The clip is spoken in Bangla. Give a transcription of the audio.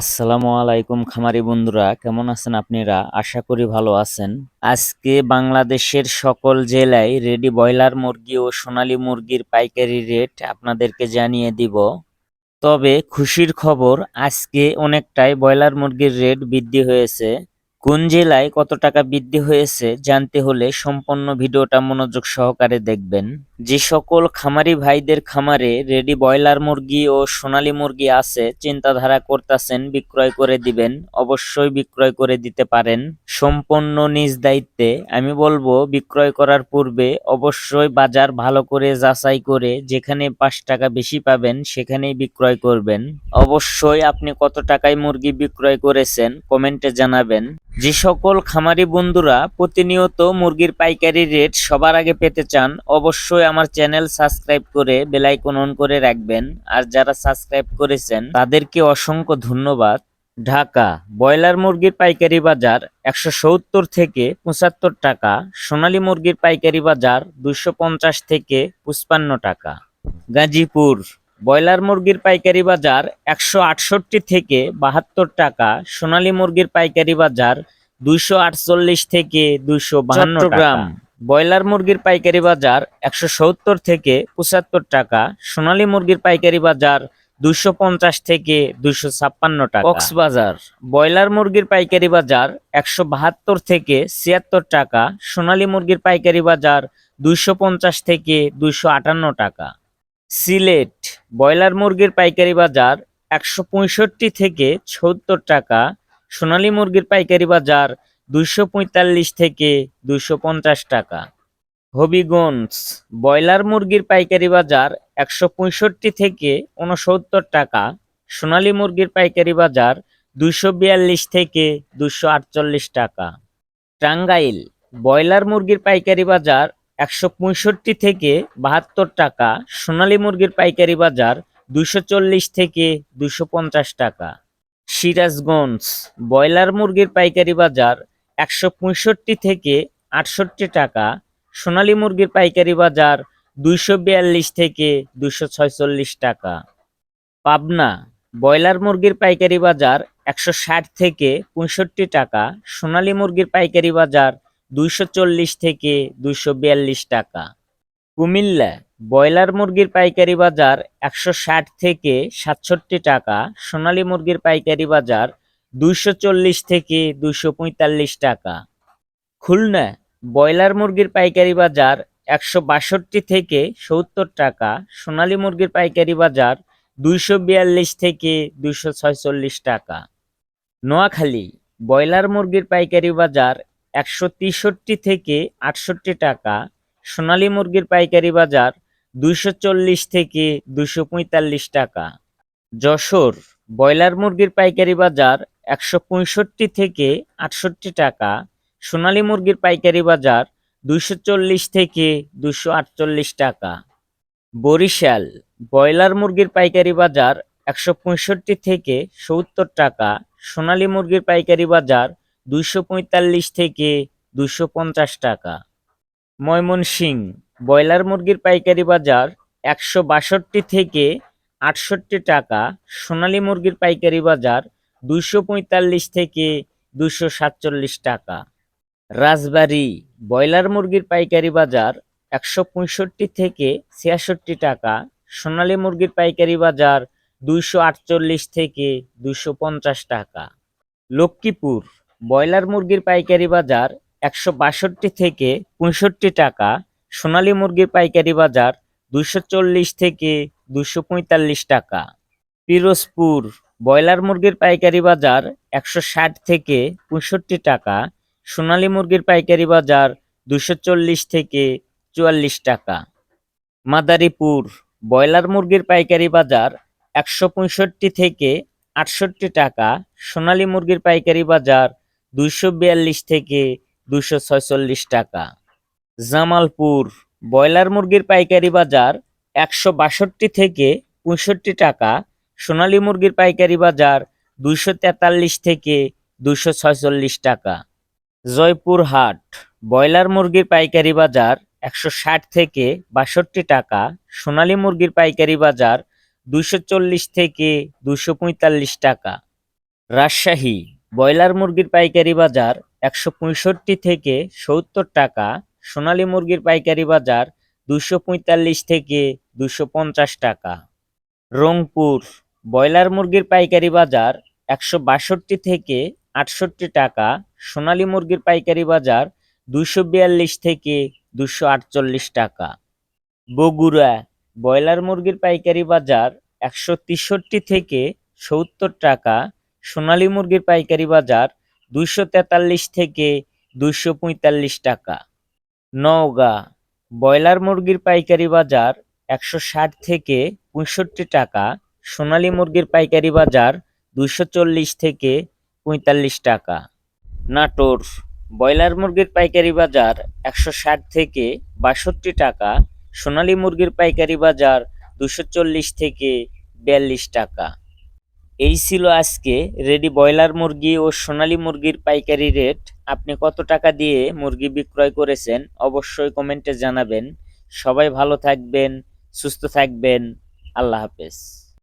আসসালামু আলাইকুম খামারি বন্ধুরা, কেমন আছেন আপনারা? আশা করি ভালো আছেন। আজকে বাংলাদেশের সকল জেলায় রেডি ব্রয়লার মুরগি ও সোনালী মুরগির পাইকারি রেট আপনাদেরকে জানিয়ে দিব। তবে খুশির খবর, আজকে অনেকটাই ব্রয়লার মুরগির রেট বৃদ্ধি হয়েছে। কোন জেলায় কত টাকা বৃদ্ধি হয়েছে জানতে হলে সম্পূর্ণ ভিডিওটা মনোযোগ সহকারে দেখবেন। যে সকল খামারি ভাইদের খামারে রেডি ব্রয়লার মুরগি ও সোনালী মুরগি আছে, চিন্তাধারা করতেছেন বিক্রয় করে দিবেন, অবশ্যই বিক্রয় করে দিতে পারেন। সম্পূর্ণ নিজ দায়িত্বে, আমি বলব বিক্রয় করার পূর্বে অবশ্যই বাজার ভালো করে যাচাই করে যেখানে পাঁচ টাকা বেশি পাবেন সেখানেই বিক্রয় করবেন। অবশ্যই আপনি কত টাকায় মুরগি বিক্রয় করেছেন কমেন্টে জানাবেন। যে সকল খামারি বন্ধুরা প্রতিনিয়ত মুরগির পাইকারি রেট সবার আগে পেতে চান, অবশ্যই আমার চ্যানেল সাবস্ক্রাইব করে বেলাইকন অন করে রাখবেন। আর যারা সাবস্ক্রাইব করেছেন, তাদেরকে অসংখ্য ধন্যবাদ। ঢাকা, ব্রয়লার মুরগির পাইকারি বাজার একশো সত্তর থেকে পঁচাত্তর টাকা, সোনালী মুরগির পাইকারি বাজার দুশো পঞ্চাশ থেকে পঁচপান্ন টাকা। গাজীপুর। ব্রয়লার মুরগির পাইকারি বাজার একশো আটষট্টি থেকে বাহাত্তর টাকা সোনালী মুরগির পাইকারি বাজার দুইশো আটচল্লিশ থেকে দুইশো বাহান্ন গ্রাম ব্রয়লার মুরগির পাইকারি বাজার একশো সত্তর থেকে পঁচাত্তর টাকা সোনালী মুরগির পাইকারি বাজার দুইশো পঞ্চাশ থেকে দুইশো ছাপ্পান্ন টাকা। কক্সবাজার। ব্রয়লার মুরগির পাইকারি বাজার একশো বাহাত্তর থেকে ছিয়াত্তর টাকা সোনালী মুরগির পাইকারি বাজার দুইশো পঞ্চাশ থেকে দুইশো আটান্ন টাকা। সিলেট, ব্রয়লার মুরগির পাইকারি বাজার একশো পঁয়ষট্টি থেকে সত্তর টাকা, সোনালী মুরগির পাইকারি বাজার দুইশো পঁয়তাল্লিশ থেকে দুইশো পঞ্চাশ টাকা। হবিগঞ্জ, ব্রয়লার মুরগির পাইকারি বাজার একশো পঁয়ষট্টি থেকে উনসত্তর টাকা, সোনালী মুরগির পাইকারি বাজার দুইশো বিয়াল্লিশ থেকে দুইশো আটচল্লিশ টাকা। টাঙ্গাইল, ব্রয়লার মুরগির পাইকারি বাজার একশো পঁয়ষট্টি থেকে বাহাত্তর টাকা, সোনালী মুরগির পাইকারি বাজার দুইশো চল্লিশ থেকে দুইশো পঞ্চাশ টাকা। সিরাজগঞ্জ ব্রয়লার মুরগির পাইকারি বাজার একশো পঁয়ষট্টি থেকে আটষট্টি টাকা, সোনালী মুরগির পাইকারি বাজার দুইশো বিয়াল্লিশ থেকে দুইশো ছয়চল্লিশ টাকা। পাবনা ব্রয়লার মুরগির পাইকারি বাজার একশো ষাট থেকে পঁয়ষট্টি টাকা, সোনালী মুরগির পাইকারি বাজার দুইশো চল্লিশ থেকে দুইশো বিয়াল্লিশ টাকা। কুমিল্লা ব্রয়লার মুরগির পাইকারি বাজার একশো ষাট থেকে সাতষট্টি টাকা, সোনালী মুরগির পাইকারি বাজার দুইশো চল্লিশ থেকে দুইশো পঁয়তাল্লিশ টাকা। খুলনা ব্রয়লার মুরগির পাইকারি বাজার একশো বাষট্টি থেকে সত্তর টাকা, সোনালী মুরগির পাইকারি বাজার দুইশো বিয়াল্লিশ থেকে দুইশো টাকা। নোয়াখালী ব্রয়লার মুরগির পাইকারি বাজার একশো তেষট্টি থেকে আটষট্টি টাকা, সোনালী মুরগির পাইকারি বাজার দুইশো চল্লিশ থেকে দুইশো পঁয়তাল্লিশ টাকা। যশোর ব্রয়লার মুরগির পাইকারি বাজার একশো পঁয়ষট্টি থেকে আটষট্টি টাকা, সোনালী মুরগির পাইকারি বাজার দুইশো চল্লিশ থেকে দুইশো আটচল্লিশ টাকা। বরিশাল ব্রয়লার মুরগির পাইকারি বাজার একশো পঁয়ষট্টি থেকে সত্তর টাকা, সোনালী মুরগির পাইকারি বাজার দুইশো পঁয়তাল্লিশ থেকে দুইশো পঞ্চাশ টাকা। ময়মনসিং ব্রয়লার মুরগির পাইকারি বাজার একশো বাষট্টি থেকে আটষট্টি টাকা, সোনালী মুরগির পাইকারি বাজার দুইশো পঁয়তাল্লিশ থেকে দুইশো সাতচল্লিশ টাকা। রাজবাড়ী, ব্রয়লার মুরগির পাইকারি বাজার একশো পঁয়ষট্টি থেকে ছিয়াষট্টি টাকা, সোনালী মুরগির পাইকারি বাজার দুইশো আটচল্লিশ থেকে দুইশো পঞ্চাশ টাকা। লক্ষ্মীপুর ব্রয়লার মুরগির পাইকারি বাজার একশো বাষট্টি থেকে পঁয়ষট্টি টাকা, সোনালী মুরগির পাইকারি বাজার দুশো চল্লিশ থেকে দুশো পঁয়তাল্লিশ টাকা। পিরোজপুর ব্রয়লার মুরগির পাইকারি বাজার একশো ষাট থেকে পঁয়ষট্টি টাকা, সোনালী মুরগির পাইকারি বাজার দুশো চল্লিশ থেকে চুয়াল্লিশ টাকা। মাদারীপুর ব্রয়লার মুরগির পাইকারি বাজার একশো পঁয়ষট্টি থেকে আটষট্টি টাকা, সোনালী মুরগির পাইকারি বাজার দুইশো বিয়াল্লিশ থেকে দুইশো ছয়চল্লিশ টাকা। জামালপুর ব্রয়লার মুরগির পাইকারি বাজার একশো বাষট্টি থেকে পঁয়ষট্টি টাকা, সোনালী মুরগির পাইকারি বাজার দুইশো তেতাল্লিশ থেকে দুইশো ছয়চল্লিশ টাকা। জয়পুরহাট ব্রয়লার মুরগির পাইকারি বাজার একশো ষাট থেকে বাষট্টি টাকা, সোনালী মুরগির পাইকারি বাজার দুইশো চল্লিশ থেকে দুইশো পঁয়তাল্লিশ টাকা। রাজশাহী ব্রয়লার মুরগির পাইকারি বাজার একশো পঁয়ষট্টি থেকে সত্তর টাকা, সোনালী মুরগির পাইকারি বাজার দুশো পঁয়তাল্লিশ থেকে দুশো পঞ্চাশ টাকা। রংপুর, ব্রয়লার মুরগির পাইকারি বাজার একশো বাষট্টি থেকে আটষট্টি টাকা, সোনালী মুরগির পাইকারি বাজার দুশো বিয়াল্লিশ থেকে দুশো আটচল্লিশ টাকা। বগুড়া, ব্রয়লার মুরগির পাইকারি বাজার একশো তেষট্টি থেকে সত্তর টাকা সোনালী মুরগির পাইকারি বাজার দুইশো তেতাল্লিশ থেকে দুইশো পঁয়তাল্লিশ টাকা। নওগাঁ, ব্রয়লার মুরগির পাইকারি বাজার একশো ষাট থেকে পঁয়ষট্টি টাকা, সোনালী মুরগির পাইকারি বাজার দুইশো চল্লিশ থেকে পঁয়তাল্লিশ টাকা। নাটোর, ব্রয়লার মুরগির পাইকারি বাজার একশো ষাট থেকে বাষট্টি টাকা, সোনালী মুরগির পাইকারি বাজার দুশো চল্লিশ থেকে বিয়াল্লিশ টাকা। এই ছিল আজকে রেডি ব্রয়লার মুরগি ও সোনালী মুরগির পাইকারি রেট। আপনি কত টাকা দিয়ে মুরগি বিক্রয় করেছেন অবশ্যই কমেন্টে জানাবেন। সবাই ভালো থাকবেন, সুস্থ থাকবেন। আল্লাহ হাফেজ।